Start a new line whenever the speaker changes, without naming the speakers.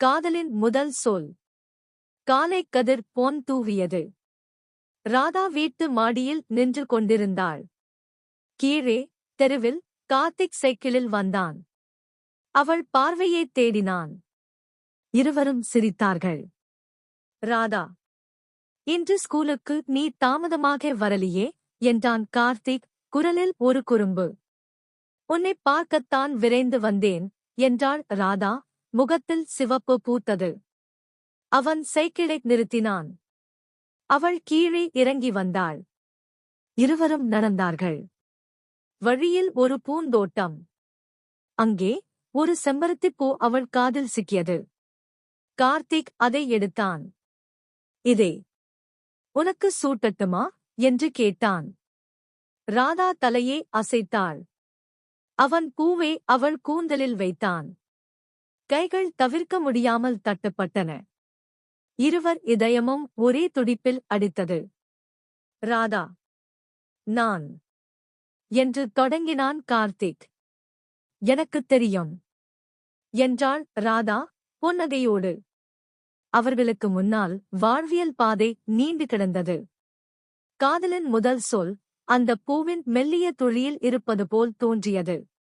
காதலின் முதல் சொல். காலை கதிர் போன் தூவியது. ராதா வீட்டு மாடியில் நின்று கொண்டிருந்தாள். கீழே தெருவில் கார்த்திக் சைக்கிளில் வந்தான். அவள் பார்வையைத் தேடினான். இருவரும் சிரித்தார்கள். ராதா இன்று ஸ்கூலுக்கு நீ தாமதமாக வரலியே என்றான் கார்த்திக் குரலில் ஒரு குறும்பு. உன்னை பார்க்கத்தான் விரைந்து வந்தேன் என்றாள் ராதா முகத்தில் சிவப்பு பூத்தது. அவன் சைக்கிளை நிறுத்தினான். அவள் கீழே இறங்கி வந்தாள். இருவரும் நடந்தார்கள். வழியில் ஒரு பூந்தோட்டம். அங்கே ஒரு செம்பருத்திப் பூ அவள் காதில் சிக்கியது. கார்த்திக் அதை எடுத்தான். இதே உனக்கு சூட்டட்டுமா என்று கேட்டான். ராதா தலையே அசைத்தாள். அவன் பூவை அவள் கூந்தலில் வைத்தான். கைகள் தவிர்க்க முடியாமல் தட்டுப்பட்டன. இருவர் இதயமும் ஒரே துடிப்பில் அடித்தது. ராதா நான். என்று தொடங்கினான் கார்த்திக். எனக்குத் தெரியும். என்றாள் ராதா புன்னகையோடு. அவர்களுக்கு முன்னால் வாழ்வியல் பாதை நீண்டு கிடந்தது. காதலின் முதல் சொல் அந்த பூவின் மெல்லிய துளியில் இருப்பது போல் தோன்றியது.